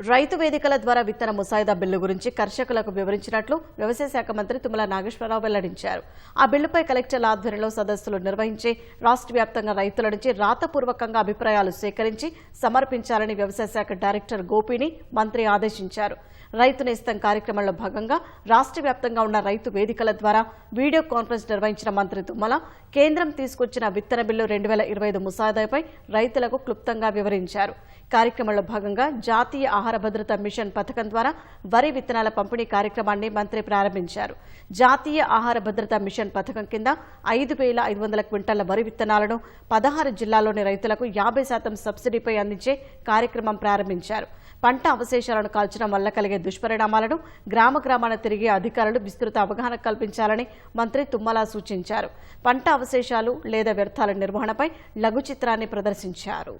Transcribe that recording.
రైతు వేదికల ద్వారా విత్తన ముసాయిదా బిల్లు గురించి కర్షకులకు వివరించినట్లు వ్యవసాయ శాఖ మంత్రి తుమ్మల నాగేశ్వరరావు వెల్లడించారు. ఆ బిల్లుపై కలెక్టర్ల ఆధ్వర్యంలో సదస్సులు నిర్వహించి రాష్ట్ర వ్యాప్తంగా రైతుల నుంచి రాతపూర్వకంగా అభిప్రాయాలు సేకరించి సమర్పించాలని వ్యవసాయ శాఖ డైరెక్టర్ గోపిని మంత్రి ఆదేశించారు. రైతు నేస్తం కార్యక్రమంలో భాగంగా రాష్ట్ర వ్యాప్తంగా ఉన్న రైతు వేదికల ద్వారా వీడియో కాన్ఫరెన్స్ నిర్వహించిన మంత్రి తుమ్మల కేంద్రం తీసుకొచ్చిన విత్తన బిల్లు రెండు వేల ఇరవై ఐదు ముసాయిదాపై రైతులకు క్లుప్తంగా వివరించారు. కార్యక్రమంలో భాగంగా జాతీయ ఆహార భద్రత మిషన్ పథకం ద్వారా వరి విత్తనాల పంపిణీ కార్యక్రమాన్ని మంత్రి ప్రారంభించారు. జాతీయ ఆహార భద్రత మిషన్ పథకం కింద ఐదు వేల ఐదు వందల క్వింటాల వరి విత్తనాలను పదహారు జిల్లాల్లోని రైతులకు యాభై శాతం సబ్సిడీపై అందించే కార్యక్రమం ప్రారంభించారు. పంట అవశేషాలను కాల్చడం వల్ల కలిగే దుష్పరిణామాలను గ్రామ గ్రామాన తిరిగే అధికారులు విస్తృత అవగాహన కల్పించాలని మంత్రి తుమ్మల సూచించారు. పంట అవశేషాలు లేదా వ్యర్థాల నిర్వహణపై లఘు చిత్రాన్ని ప్రదర్శించారు.